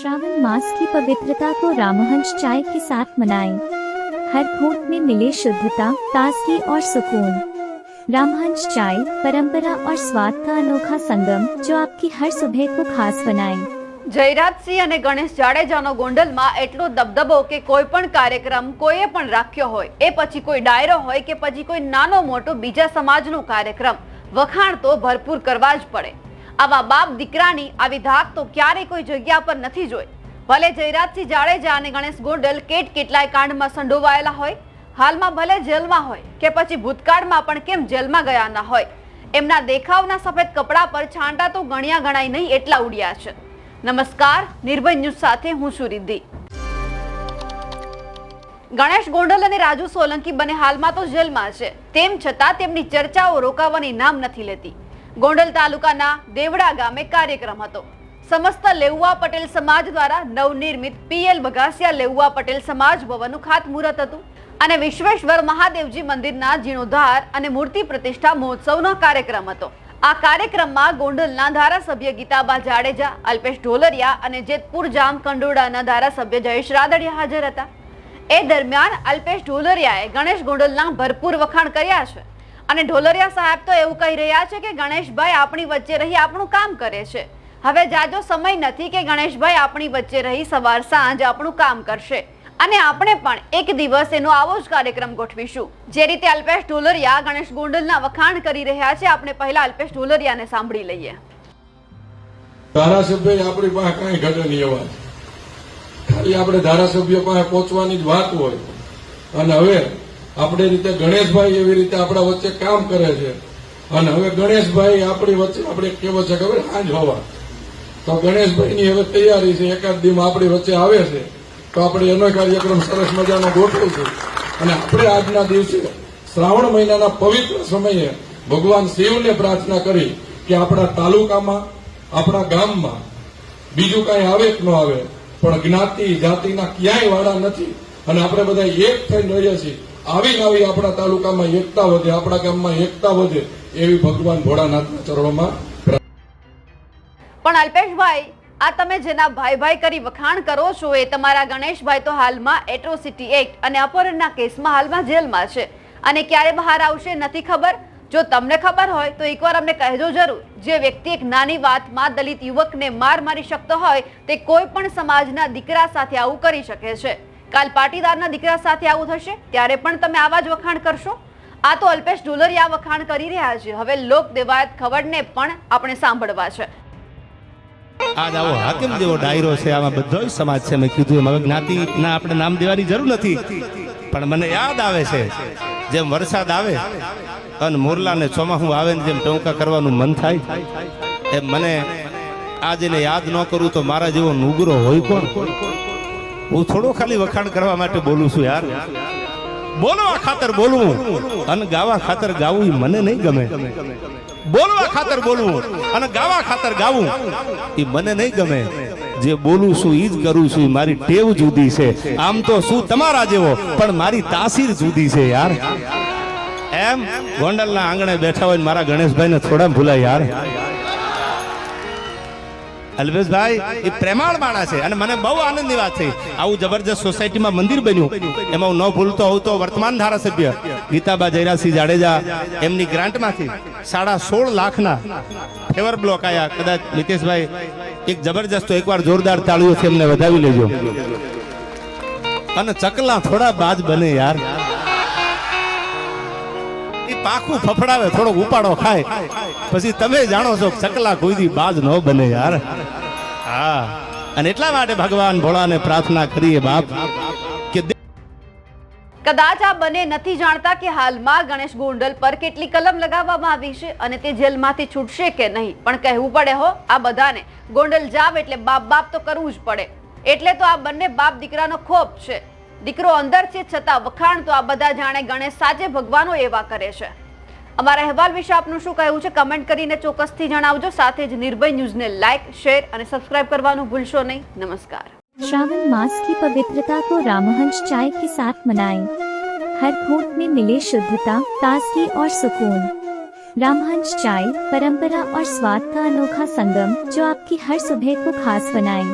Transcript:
श्रावण मास की पवित्रता को रामहंस चाय के साथ मनाएं। हर घूंट में मिले शुद्धता ताजगी और सुकून रामहंस चाय परंपरा और स्वाद का अनोखा संगम जो आपकी हर सुबह को खास बनाए જયરાજસિંહ અને ગણેશ જાડેજાનો ગોંડલમાં એટલો દબદબો કે કોઈ પણ કાર્યક્રમ કોઈએ પણ રાખ્યો હોય એ પછી કોઈ ડાયરો હોય કે પછી કોઈ નાનો મોટો બીજા સમાજનો કાર્યક્રમ વખાણ તો ભરપૂર કરવા જ પડે આવા બાપ દીકરાની આવી ધાક તો ક્યારેય કોઈ જગ્યા પર નથી જોઈ. ભલે જયરાજસિંહ જાડેજા અને ગણેશ ગોંડલ કેટ કેટલાય કાંડમાં સંડોવાયેલા હોય, હાલમાં ભલે જેલમાં હોય કે પછી ભૂતકાળમાં પણ કેમ જેલમાં ગયા ના હોય. એમના દેખાવના સફેદ કપડા પર છાંટા તો ગણ્યા ગણાય નહીં એટલા ઉડ્યા છે. નમસ્કાર, નિર્ભય ન્યૂઝ સાથે હું છું રિદ્ધિ. ગણેશ ગોંડલ અને રાજુ સોલંકી બંને હાલમાં તો જેલમાં છે. તેમ છતાં તેમની ચર્ચાઓ રોકાવાની નામ નથી લેતી. ગોંડલ તાલુકાના દેવડા ગામે કાર્યક્રમ હતો. સમસ્ત લેઉવા પટેલ સમાજ દ્વારા નવનિર્મિત પીએલ બગાસિયા લેઉવા પટેલ સમાજ ભવનનું ખાતમુહૂર્ત હતું અને વિશ્વેશ્વર મહાદેવજી મંદિરના જીર્ણોદ્ધાર અને મૂર્તિ પ્રતિષ્ઠા મહોત્સવનો કાર્યક્રમ હતો. આ કાર્યક્રમમાં ગોંડલના ધારાસભ્ય ગીતાબા જાડેજા, અલ્પેશ ઢોલરિયા અને જેતપુર જામ કંડોડાના ધારાસભ્ય જયેશ રાદડિયા હાજર હતા. એ દરમિયાન અલ્પેશ ઢોલરિયાએ ગણેશ ગોંડલના ભરપૂર વખાણ કર્યા છે. અને ઢોલરિયા સાહેબ તો એવું કહી રહ્યા છે કે ગણેશભાઈ આપણી વચ્ચે રહી, આપણું કામ કરે છે. હવે જાજો સમય નથી કે ગણેશભાઈ આપણી વચ્ચે રહી સવાર સાંજ આપણું કામ કરશે. અને આપણે પણ એક દિવસ એનો આવો જ કાર્યક્રમ ગોઠવીશું. જે રીતે અલ્પેશ ઢોલરિયા ગણેશ ગોંડલના વખાણ કરી રહ્યા છે, આપણે પહેલા અલ્પેશ ઢોલરિયાને સાંભળી લઈએ. ધારાસભ્ય આપણી પાસે કઈ ઘટે નહીં અવાજ. ખાલી આપણે ધારાસભ્ય પાસે પહોંચવાની જ વાત હોય. અને હવે આપણે રીતે ગણેશભાઈ એવી રીતે આપણા વચ્ચે કામ કરે છે. અને હવે ગણેશભાઈ આપણી વચ્ચે આપણે કેવો છે ખબર? આજ હોવા. તો ગણેશભાઈની હવે તૈયારી છે. એકાદ દીમાં આપણી વચ્ચે આવે છે. તો આપણે એનો કાર્યક્રમ સરસ મજાનો ગોઠવીશું. અને આપણે આજના દિવસે શ્રાવણ મહિનાના પવિત્ર સમયે ભગવાન શિવને પ્રાર્થના કરી કે આપણા તાલુકામાં, આપણા ગામમાં બીજું કાંઈ આવે કે ન આવે, પણ જ્ઞાતિ જાતિના ક્યાંય વાળા નથી. અને આપણે બધા એક થઈને રહીએ છીએ. આવી આવી આપણા તાલુકામાં એકતા વધે, આપણા ગામમાં એકતા વધે એવી ભગવાન ભોળાનાથના ચરણોમાં પણ અલ્પેશભાઈ, આ તમે જેના ભાઈ ભાઈ કરી વખાણ કરો છો એ તમારા ગણેશભાઈ તો હાલમાં એટ્રોસિટી એક્ટ અને અપહરણના કેસમાં હાલમાં જેલમાં છે. અને ક્યારે બહાર આવશે નથી ખબર? જો તમને ખબર હોય તો એકવાર અમને કહેજો જરૂર. જે વ્યક્તિ એક નાની વાતમાં દલિત યુવકને માર મારી શકતો હોય તે કોઈ પણ સમાજના દીકરા સાથે આવું કરી શકે છે. કાલ પાટીદારના દીકરા સાથે આવું થશે, ત્યારે પણ તમે આવા જ વખાણ કરશો? આ તો અલ્પેશ ઢોલરિયા વખાણ કરી રહ્યા છે. હવે લોક દેવાયત ખબરને પણ આપણે સાંભળવા છે. આજ આવો હાકિમ જેવો ડાયરો છે. આમાં બધો સમાજ છે. મેં કીધું એમ, હવે જ્ઞાતિના આપણે નામ દેવાની જરૂર નથી. પણ મને યાદ આવે છે, જેમ વરસાદ આવે અને મોરલાને ચોમાસું આવે ને જેમ ટોંકા કરવાનું મન થાય, એમ મને આજ યાદ ન કરું તો મારા જેવો નુગરો હોય કોણ? હું થોડો ખાલી વખાણ કરવા માટે બોલું છું યાર. બોલવા ખાતર બોલવું અને ગાવા ખાતર ગાવું એ મને નહીં ગમે. બોલવા ખાતર બોલવું અને ગાવા ખાતર ગાવું એ મને નહીં ગમે. જે બોલું છું એ જ કરું છું મારી ટેવ જુદી છે. આમ તો શું તમારા જેવો, પણ મારી તાસીર જુદી છે યાર. એમ ગોંડલના આંગણે બેઠા હોય મારા ગણેશભાઈને થોડા ભૂલાય યાર. અલ્પેશભાઈ એ પ્રેમાળ માણસ છે અને મને બહુ આનંદની વાત થઈ આવું જબરજસ્ત સોસાયટીમાં મંદિર બન્યું. એમાં હું ન ભૂલતો હોઉં તો વર્તમાન ધારાસભ્ય ગીતાબા જયરાજસિંહ જાડેજા એમની ગ્રાન્ટમાંથી સાડા સોળ લાખના ફેવર બ્લોક આવ્યા કદાચ નીતેશભાઈ એક જબરજસ્ત એકવાર જોરદાર તાળીઓથી એમને વધાવી લેજો. અને ચકલા થોડા બાજ બને યાર. એ ફફડાવે, થોડોક ઉપાડો ખાય. પછી તમે જાણો છો કે ચકલા કોઈ બાજ ન બને યાર. હા. અને એટલા માટે ભગવાન ભોળાને પ્રાર્થના કરીએ બાપ કદાચ આ બંને નથી જાણતા કે હાલમાં ગણેશ ગોંડલ પર કેટલી કલમ લગાવવામાં આવી છે અને તે જેલમાંથી છૂટશે કે નહીં. પણ કહેવું પડે હો, આ બધાને. ગોંડલ જાવ એટલે બાપ બાપ તો કરવું જ પડે. એટલે તો આ બંને બાપ દીકરાનો ખોપ છે. દીકરો અંદર છે છતાં વખાણ તો આ બધા જાણે ગણેશ સાચે ભગવાનો એવા કરે છે અમારા અહેવાલ વિશે આપનું શું કહેવું છે કમેન્ટ કરીને ચોક્કસથી જણાવજો સાથે જ નિર્ભય ન્યૂઝને લાઇક શેર અને સબસ્ક્રાઇબ કરવાનું ભૂલશો નહીં નમસ્કાર श्रावण मास की पवित्रता को रामहंस चाय के साथ मनाएं। हर घूंट में मिले शुद्धता ताजगी और सुकून रामहंस चाय परंपरा और स्वाद का अनोखा संगम जो आपकी हर सुबह को खास बनाए